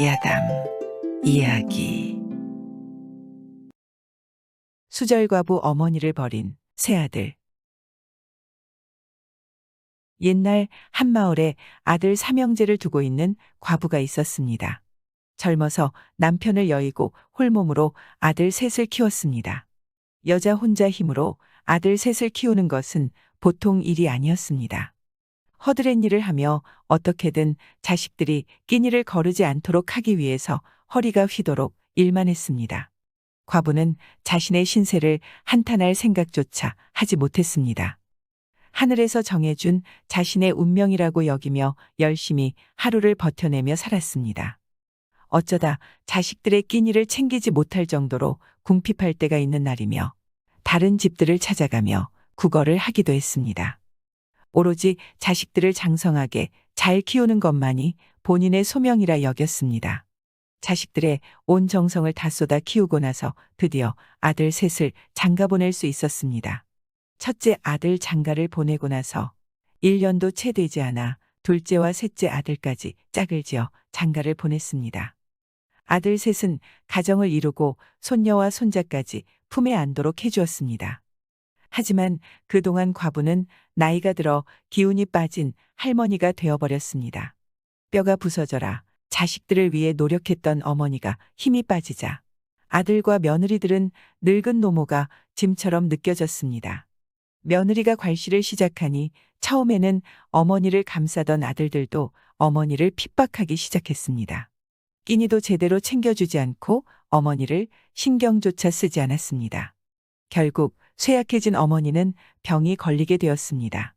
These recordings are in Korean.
야담 이야기 수절과부 어머니를 버린 새아들 옛날 한 마을에 아들 삼형제를 두고 있는 과부가 있었습니다. 젊어서 남편을 여의고 홀몸으로 아들 셋을 키웠습니다. 여자 혼자 힘으로 아들 셋을 키우는 것은 보통 일이 아니었습니다. 허드렛 일을 하며 어떻게든 자식들이 끼니를 거르지 않도록 하기 위해서 허리가 휘도록 일만 했습니다. 과부는 자신의 신세를 한탄할 생각조차 하지 못했습니다. 하늘에서 정해준 자신의 운명이라고 여기며 열심히 하루를 버텨내며 살았습니다. 어쩌다 자식들의 끼니를 챙기지 못할 정도로 궁핍할 때가 있는 날이며 다른 집들을 찾아가며 구걸을 하기도 했습니다. 오로지 자식들을 장성하게 잘 키우는 것만이 본인의 소명이라 여겼습니다. 자식들의 온 정성을 다 쏟아 키우고 나서 드디어 아들 셋을 장가 보낼 수 있었습니다. 첫째 아들 장가를 보내고 나서 1년도 채 되지 않아 둘째와 셋째 아들까지 짝을 지어 장가를 보냈습니다. 아들 셋은 가정을 이루고 손녀와 손자까지 품에 안도록 해주었습니다. 하지만 그동안 과부는 나이가 들어 기운이 빠진 할머니가 되어버렸습니다. 뼈가 부서져라 자식들을 위해 노력했던 어머니가 힘이 빠지자 아들과 며느리들은 늙은 노모가 짐처럼 느껴졌습니다. 며느리가 괄시를 시작하니 처음에는 어머니를 감싸던 아들들도 어머니를 핍박하기 시작했습니다. 끼니도 제대로 챙겨주지 않고 어머니를 신경조차 쓰지 않았습니다. 결국 쇠약해진 어머니는 병이 걸리게 되었습니다.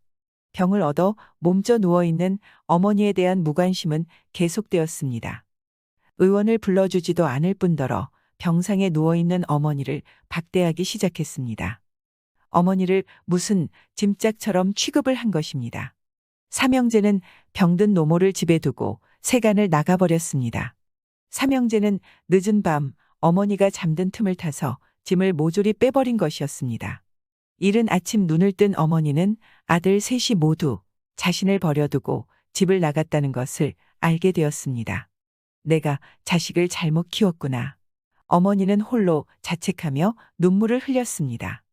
병을 얻어 몸져 누워있는 어머니에 대한 무관심은 계속되었습니다. 의원을 불러주지도 않을 뿐더러 병상에 누워있는 어머니를 박대하기 시작했습니다. 어머니를 무슨 짐짝처럼 취급을 한 것입니다. 삼형제는 병든 노모를 집에 두고 세간을 나가버렸습니다. 삼형제는 늦은 밤 어머니가 잠든 틈을 타서 짐을 모조리 빼버린 것이었습니다. 이른 아침 눈을 뜬 어머니는 아들 셋이 모두 자신을 버려두고 집을 나갔다는 것을 알게 되었습니다. 내가 자식을 잘못 키웠구나. 어머니는 홀로 자책하며 눈물을 흘렸습니다.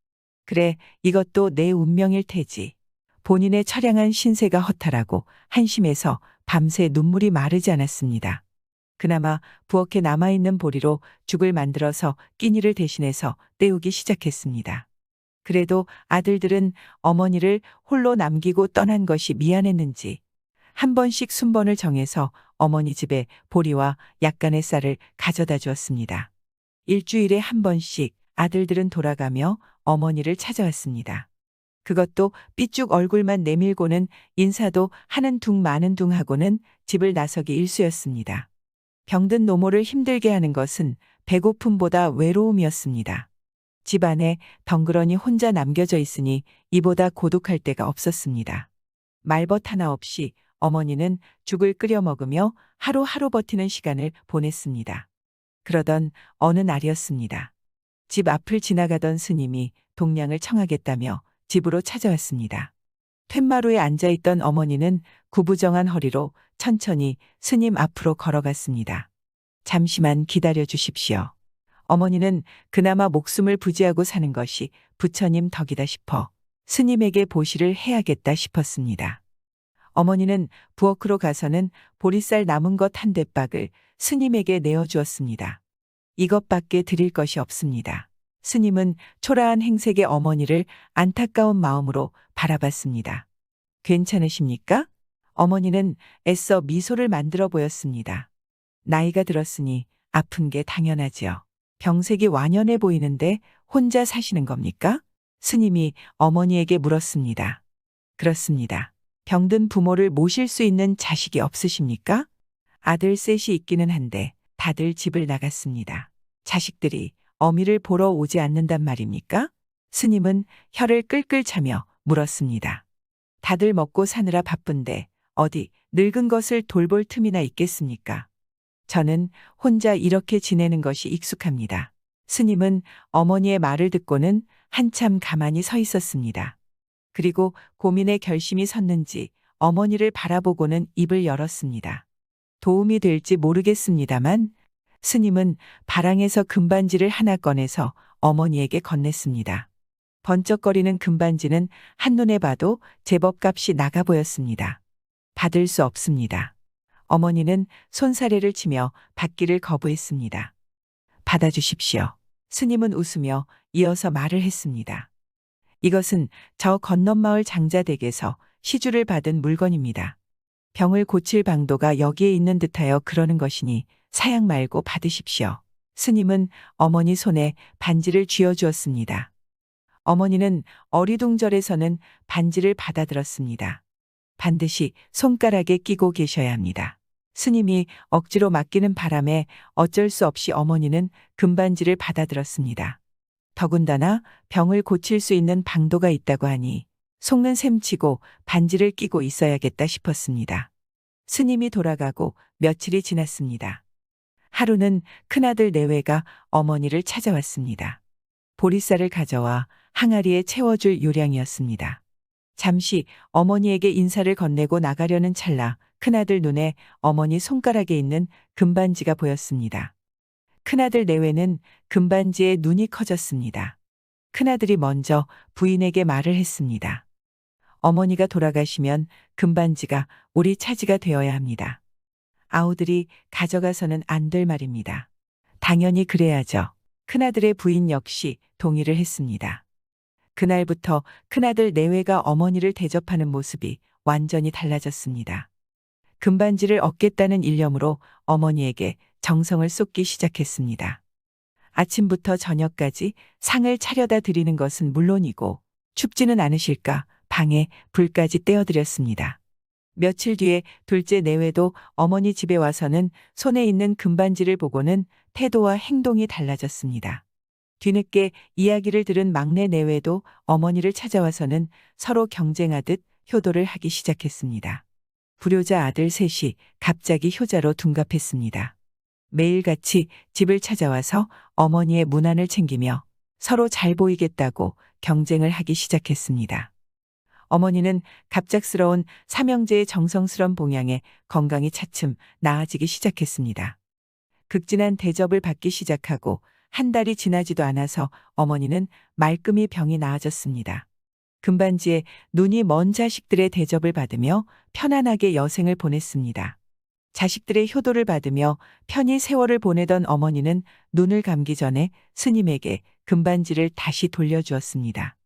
그래, 이것도 내 운명일 테지. 본인의 처량한 신세가 허탈하고 한심해서 밤새 눈물이 마르지 않았습니다. 그나마 부엌에 남아있는 보리로 죽을 만들어서 끼니를 대신해서 때우기 시작했습니다. 그래도 아들들은 어머니를 홀로 남기고 떠난 것이 미안했는지 한 번씩 순번을 정해서 어머니 집에 보리와 약간의 쌀을 가져다 주었습니다. 일주일에 한 번씩 아들들은 돌아가며 어머니를 찾아왔습니다. 그것도 삐쭉 얼굴만 내밀고는 인사도 하는 둥 마는 둥 하고는 집을 나서기 일쑤였습니다. 병든 노모를 힘들게 하는 것은 배고픔보다 외로움이었습니다. 집안에 덩그러니 혼자 남겨져 있으니 이보다 고독할 때가 없었습니다. 말벗 하나 없이 어머니는 죽을 끓여 먹으며 하루하루 버티는 시간을 보냈습니다. 그러던 어느 날이었습니다. 집 앞을 지나가던 스님이 동량을 청하겠다며 집으로 찾아왔습니다. 툇마루에 앉아있던 어머니는 구부정한 허리로 천천히 스님 앞으로 걸어갔습니다. 잠시만 기다려 주십시오. 어머니는 그나마 목숨을 부지하고 사는 것이 부처님 덕이다 싶어 스님에게 보시를 해야겠다 싶었습니다. 어머니는 부엌으로 가서는 보리쌀 남은 것 한 대박을 스님에게 내어주었습니다. 이것밖에 드릴 것이 없습니다. 스님은 초라한 행색의 어머니를 안타까운 마음으로 바라봤습니다. 괜찮으십니까? 어머니는 애써 미소를 만들어 보였습니다. 나이가 들었으니 아픈 게 당연하지요. 병색이 완연해 보이는데 혼자 사시는 겁니까? 스님이 어머니에게 물었습니다. 그렇습니다. 병든 부모를 모실 수 있는 자식이 없으십니까? 아들 셋이 있기는 한데 다들 집을 나갔습니다. 자식들이 어미를 보러 오지 않는단 말입니까? 스님은 혀를 끌끌 차며 물었습니다. 다들 먹고 사느라 바쁜데 어디 늙은 것을 돌볼 틈이나 있겠습니까? 저는 혼자 이렇게 지내는 것이 익숙합니다. 스님은 어머니의 말을 듣고는 한참 가만히 서 있었습니다. 그리고 고민의 결심이 섰는지 어머니를 바라보고는 입을 열었습니다. 도움이 될지 모르겠습니다만 스님은 바랑에서 금반지를 하나 꺼내서 어머니에게 건넸습니다. 번쩍거리는 금반지는 한눈에 봐도 제법 값이 나가 보였습니다. 받을 수 없습니다. 어머니는 손사래를 치며 받기를 거부했습니다. 받아주십시오. 스님은 웃으며 이어서 말을 했습니다. 이것은 저 건넌마을 장자댁에서 시주를 받은 물건입니다. 병을 고칠 방도가 여기에 있는 듯하여 그러는 것이니 사양 말고 받으십시오. 스님은 어머니 손에 반지를 쥐어 주었습니다. 어머니는 어리둥절에서는 반지를 받아들었습니다. 반드시 손가락에 끼고 계셔야 합니다. 스님이 억지로 맡기는 바람에 어쩔 수 없이 어머니는 금반지를 받아들었습니다. 더군다나 병을 고칠 수 있는 방도가 있다고 하니 속는 셈치고 반지를 끼고 있어야겠다 싶었습니다. 스님이 돌아가고 며칠이 지났습니다. 하루는 큰아들 내외가 어머니를 찾아왔습니다. 보리쌀을 가져와 항아리에 채워줄 요량이었습니다. 잠시 어머니에게 인사를 건네고 나가려는 찰나 큰아들 눈에 어머니 손가락에 있는 금반지가 보였습니다. 큰아들 내외는 금반지에 눈이 커졌습니다. 큰아들이 먼저 부인에게 말을 했습니다. 어머니가 돌아가시면 금반지가 우리 차지가 되어야 합니다. 아우들이 가져가서는 안 될 말입니다. 당연히 그래야죠. 큰아들의 부인 역시 동의를 했습니다. 그날부터 큰아들 내외가 어머니를 대접하는 모습이 완전히 달라졌습니다. 금반지를 얻겠다는 일념으로 어머니에게 정성을 쏟기 시작했습니다. 아침부터 저녁까지 상을 차려다 드리는 것은 물론이고 춥지는 않으실까 방에 불까지 떼어드렸습니다. 며칠 뒤에 둘째 내외도 어머니 집에 와서는 손에 있는 금반지를 보고는 태도와 행동이 달라졌습니다. 뒤늦게 이야기를 들은 막내 내외도 어머니를 찾아와서는 서로 경쟁하듯 효도를 하기 시작했습니다. 불효자 아들 셋이 갑자기 효자로 둔갑했습니다. 매일같이 집을 찾아와서 어머니의 문안을 챙기며 서로 잘 보이겠다고 경쟁을 하기 시작했습니다. 어머니는 갑작스러운 삼형제의 정성스런 봉양에 건강이 차츰 나아지기 시작했습니다. 극진한 대접을 받기 시작하고 한 달이 지나지도 않아서 어머니는 말끔히 병이 나아졌습니다. 금반지에 눈이 먼 자식들의 대접을 받으며 편안하게 여생을 보냈습니다. 자식들의 효도를 받으며 편히 세월을 보내던 어머니는 눈을 감기 전에 스님에게 금반지를 다시 돌려주었습니다.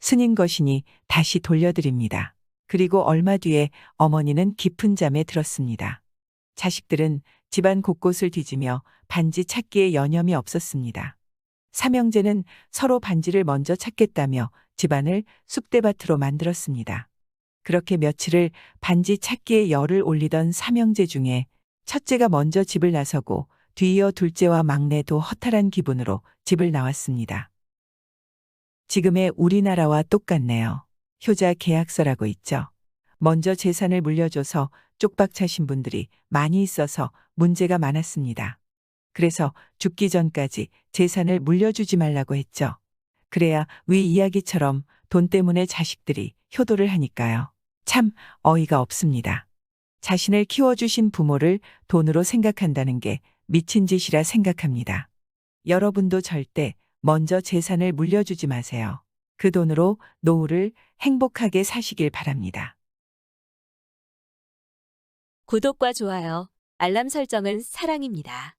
스님 것이니 다시 돌려드립니다. 그리고 얼마 뒤에 어머니는 깊은 잠에 들었습니다. 자식들은 집안 곳곳을 뒤지며 반지 찾기에 여념이 없었습니다. 삼형제는 서로 반지를 먼저 찾겠다며 집안을 쑥대밭으로 만들었습니다. 그렇게 며칠을 반지 찾기에 열을 올리던 삼형제 중에 첫째가 먼저 집을 나서고 뒤이어 둘째와 막내도 허탈한 기분으로 집을 나왔습니다. 지금의 우리나라와 똑같네요. 효자 계약서라고 있죠. 먼저 재산을 물려줘서 쪽박 차신 분들이 많이 있어서 문제가 많았습니다. 그래서 죽기 전까지 재산을 물려주지 말라고 했죠. 그래야 위 이야기처럼 돈 때문에 자식들이 효도를 하니까요. 참 어이가 없습니다. 자신을 키워주신 부모를 돈으로 생각한다는 게 미친 짓이라 생각합니다. 여러분도 절대 먼저 재산을 물려주지 마세요. 그 돈으로 노후를 행복하게 사시길 바랍니다. 구독과 좋아요, 알람 설정은 사랑입니다.